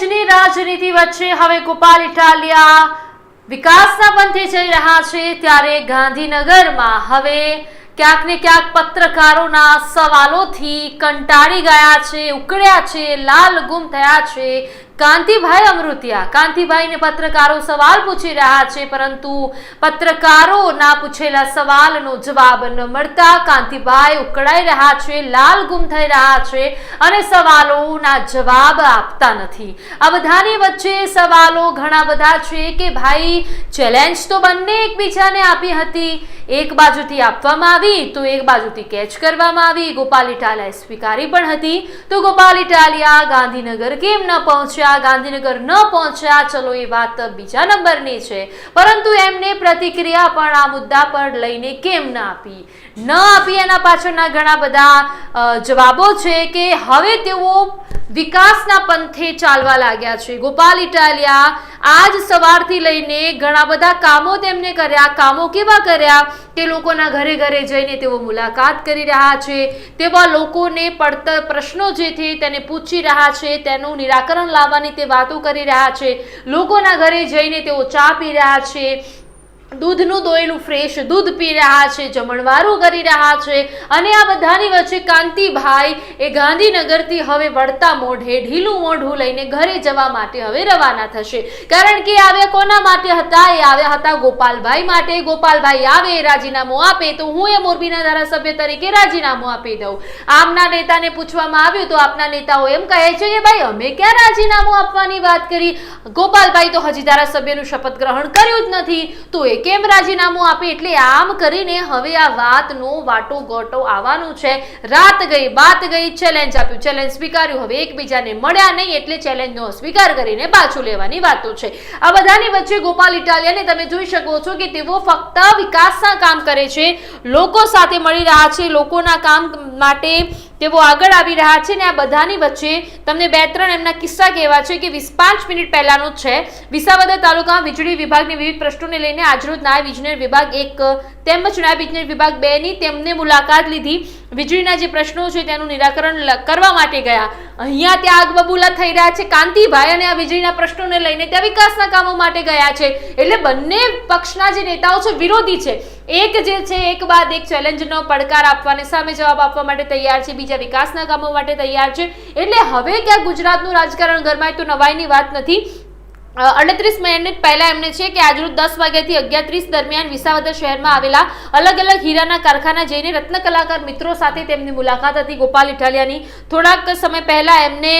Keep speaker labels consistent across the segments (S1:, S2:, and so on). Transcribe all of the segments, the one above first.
S1: ચેલેન્જની રાજનીતિ વચ્ચે હવે ગોપાલ ઇટાલિયા વિકાસના પંથે જઈ રહ્યા છે, ત્યારે ગાંધીનગરમાં હવે ક્યાંક ને ક્યાંક પત્રકારોના સવાલોથી કંટાળી ગયા છે, ઉકળ્યા છે, લાલ ગુમ થયા છે કાંતિભાઈ અમૃતિયા. કાંતિભાઈને પત્રકારો સવાલ પૂછી રહ્યા છે, પરંતુ પત્રકારોના પૂછેલા સવાલનો જવાબ ન મળતા કાંતિભાઈ ઉકળાઈ રહ્યા છે, લાલ ગુમ થઈ રહ્યા છે અને સવાલોના જવાબ આપતા નથી. આ બધાની વચ્ચે સવાલો ઘણા બધા છે કે ભાઈ ચેલેન્જ તો બંને એકબીજાને આપી હતી. એક બાજુથી આપવામાં આવી તો એક બાજુથી કેચ કરવામાં આવી. ગોપાલ ઇટાલિયાએ સ્વીકારી પણ હતી. તો ગોપાલ ઇટાલિયા ગાંધીનગર કેમ ન પહોંચ્યા? ગાંધીનગર ન પહોંચ્યા, ચલો એ વાત બીજા નંબરની છે. પરંતુ એમને પ્રતિક્રિયા પણ આ મુદ્દા પર લઈને કેમ ન આપી? ન આપી એના પાછળના ઘણા બધા જવાબો છે કે હવે તેઓ વિકાસના પંથે ચાલવા લાગ્યા છે. ગોપાલ ઇટાલિયા આજ સવારથી લઈને ઘણા બધા કામો તેમને કર્યા. કામો કેવા કર્યા? તે લોકોના ઘરે ઘરે જઈને તેઓ મુલાકાત કરી રહ્યા છે. તેવા લોકોને પડતર પ્રશ્નો જે છે તેને પૂછી રહ્યા છે. તેનું નિરાકરણ લાવવાની તે વાતો કરી રહ્યા છે. લોકોના ઘરે જઈને તેઓ ચા પી રહ્યા છે. દૂધનું દોયેલું ફ્રેશ દૂધ પી રહ્યા છે, જમણવારું કરી રહ્યા છે અને આ બધાની વચ્ચે કાંતિભાઈ એ ગાંધીનગરથી હવે વળતા મોઢે ઢીલું મોઢું લઈને ઘરે જવા માટે હવે રવાના થશે. કારણ કે આવ્યા કોના માટે હતા? એ આવ્યા હતા ગોપાલભાઈ માટે. ગોપાલભાઈ આવે, રાજીનામું આપે, તો હું એ મોરબીના ધારાસભ્ય તરીકે રાજીનામું આપી દઉં. આમના નેતાને પૂછવામાં આવ્યું તો આપના નેતાઓ એમ કહે છે કે, ભાઈ, અમે ક્યાં રાજીનામું આપવાની વાત કરી? ગોપાલભાઈ તો હજી ધારાસભ્યનું શપથ ગ્રહણ કર્યું જ નથી. તો એ કેમ રાજીનામું આપે એટલે આમ કરીને હવે આ વાતનો વાટો ગોટો આવવાનું છે. રાત ગઈ, બાત ગઈ ચેલેન્જ આપ્યું. ચેલેન્જ સ્વીકાર્યું. હવે એકબીજાને મળ્યા નહીં એટલે ચેલેન્જનો સ્વીકાર કરીને પાછું લેવાની વાતો છે. આ બધાની વચ્ચે ગોપાલ ઇટાલિયાને તમે જોઈ શકો છો કે તેઓ ફક્ત વિકાસના કામ કરે છે. લોકો સાથે મળી રહ્યા છે. લોકોના કામ માટે તેઓ આગળ આવી રહ્યા છે ને આ બધાની વચ્ચે તમને બે ત્રણ એમના કિસ્સા કહેવા છે કે વીસ પાંચ મિનિટ પહેલાનું છે. વિસાવદર તાલુકામાં વીજળી વિભાગની વિવિધ પ્રશ્નોને લઈને આજરોજ નાયબ ઇજનેર વિભાગ એક, તેમજ નાયબ ઇજનેર વિભાગ બે ની તેમને મુલાકાત લીધી. વીજળીના જે પ્રશ્નો છે તેનું નિરાકરણ કરવા માટે ગયા. અહીંયા ત્યાં આગ બબૂલા થઈ રહ્યા છે. કાંતિભાઈ અને આ વીજળીના પ્રશ્નોને લઈને ત્યાં વિકાસના કામો માટે ગયા છે. એટલે બંને પક્ષના જે નેતાઓ છે, વિરોધી છે. એક જે છે, એક બાદ એક ચેલેન્જનો પડકાર આપવાને સામે જવાબ આપવા માટે તૈયાર છે. બીજા વિકાસના કામો માટે તૈયાર છે. એટલે હવે ક્યાં ગુજરાતનું રાજકારણ ગરમાય તો નવાઈની વાત નથી. અડત્રીસ મિનિટ પહેલા એમને છે કે આજરોજ દસ વાગ્યાથી અગિયાર ત્રીસ દરમિયાન વિસાવદર શહેરમાં આવેલા અલગ અલગ હીરાના કારખાના જઈને રત્ન કલાકાર મિત્રો સાથે તેમની મુલાકાત હતી. ગોપાલ ઇટાલિયાની થોડાક સમય પહેલા એમને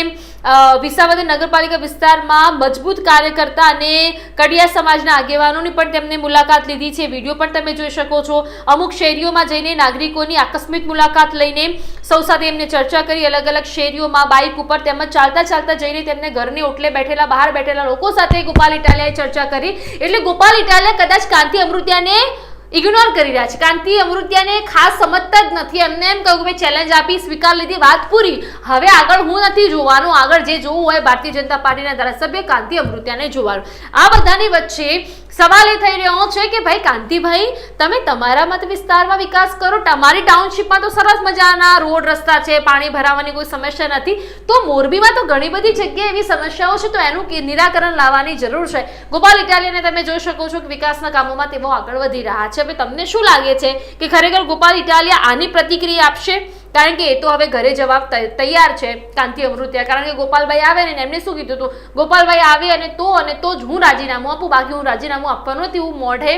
S1: વિસાવદર નગરપાલિકા વિસ્તારમાં મજબૂત કાર્યકર્તા અને કડિયા સમાજના આગેવાનોની પણ તેમને મુલાકાત લીધી છે. વીડિયો પણ તમે જોઈ શકો છો. અમુક શેરીઓમાં જઈને નાગરિકોની આકસ્મિક મુલાકાત લઈને સૌ સાથે એમને ચર્ચા કરી અલગ અલગ શેરીઓમાં બાઇક ઉપર તેમજ ચાલતા ચાલતા જઈને તેમને ઘરની ઓટલે બેઠેલા, બહાર બેઠેલા લોકો સાથે ગોપાલ ઇટાલિયાએ ચર્ચા કરી. એટલે ગોપાલ ઇટાલિયા કદાચ કાંતિ અમૃતિયાને ઇગ્નોર કરી રહ્યા છે. કાંતિ અમૃત્યાને ખાસ સમજતા જ નથી. એમને એમ કહ્યું કે ભાઈ ચેલેન્જ આપી, સ્વીકાર લીધી, વાત પૂરી. હવે આગળ હું નથી જોવાનું. આગળ જે જોવું હોય ભારતીય જનતા પાર્ટીના ધારાસભ્ય કાંતિ અમૃતિયાને જોવાનું. આ બધાની વચ્ચે સવાલ એ થઈ રહ્યો છે કે ભાઈ કાંતિભાઈ, તમે તમારા મત વિસ્તારમાં વિકાસ કરો, તમારી ટાઉનશીપમાં તો સરસ મજાના રોડ, રસ્તા છે, પાણી ભરાવાની કોઈ સમસ્યા નથી. તો મોરબીમાં તો ઘણી બધી જગ્યાએ એવી સમસ્યાઓ છે, તો એનું નિરાકરણ લાવવાની જરૂર છે. ગોપાલ ઇટાલિયાને તમે જોઈ શકો છો કે વિકાસના કામોમાં તેઓ આગળ વધી રહ્યા છે. હવે તમને શું લાગે છે કે ખરેખર ગોપાલ ઇટાલિયા આની પ્રતિક્રિયા આપશે? કારણ કે એ તો હવે ઘરે જવાબ તૈયાર છે કાંતિ અમૃતિયા. કારણ કે ગોપાલભાઈ આવે ને એમને શું કીધું હતું ગોપાલભાઈ આવે અને તો અને તો જ હું રાજીનામું આપું, બાકી હું રાજીનામું આપવાનું નથી હું મોઢે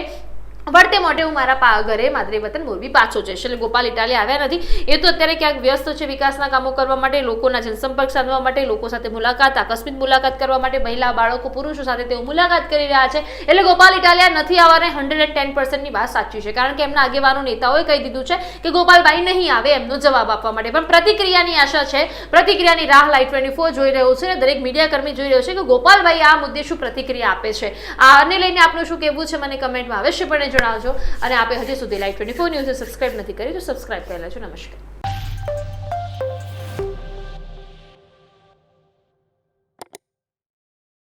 S1: વળતે મોઢે હું મારા ઘરે માદરે વતન મોરબી પાછો જઈશ. એટલે ગોપાલ ઇટાલી આવ્યા નથી. એ તો અત્યારે ક્યાંક વ્યસ્ત છે વિકાસના કામો કરવા માટે, લોકોના જનસંપર્ક સાધવા માટે, લોકો સાથે મુલાકાત, આકસ્મિક મુલાકાત કરવા માટે મહિલા, બાળકો, પુરુષો સાથે તેઓ મુલાકાત કરી રહ્યા છે. એટલે ગોપાલ ઇટાલિયા નથી આવવાને હંડ્રેડ ટેન પર્સન્ટની વાત સાચી છે. કારણ કે એમના આગેવાનો નેતાઓએ કહી દીધું છે કે ગોપાલભાઈ નહીં આવે એમનો જવાબ આપવા માટે. પણ પ્રતિક્રિયાની આશા છે, પ્રતિક્રિયાની રાહ લાઈટ ટ્વેન્ટી જોઈ રહ્યો છે અને દરેક મીડિયાકર્મી જોઈ રહ્યો છે કે ગોપાલભાઈ આ મુદ્દે શું પ્રતિક્રિયા આપે છે. આને લઈને આપનું શું કહેવું છે મને કમેન્ટમાં અવશ્યપણે જણાવજો અને આપે હજી સુધી લાઈવ ટ્વેન્ટી ફોર ન્યૂઝને સબસ્ક્રાઈબ નથી કરી, તો સબસ્ક્રાઇબ કરેલા છો નમસ્કાર.